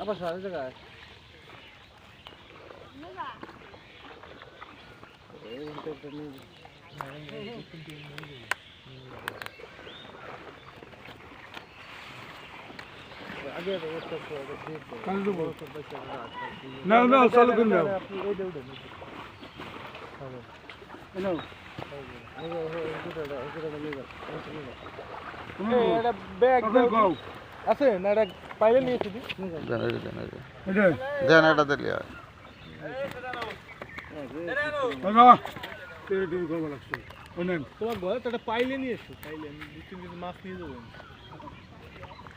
আবার সারা জায়গায় এই ইন্টারনেট নাও নাও চালু করে নাও আছে না এটা পাইলে নিয়েছি এটা জেনারেটর দিলি তোমার ঘরে তো একটা পাইলে নিয়ে এসো পাইলে আমি দু তিন কেজি মাছ নিয়ে যাব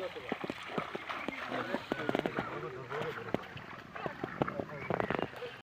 Gracias.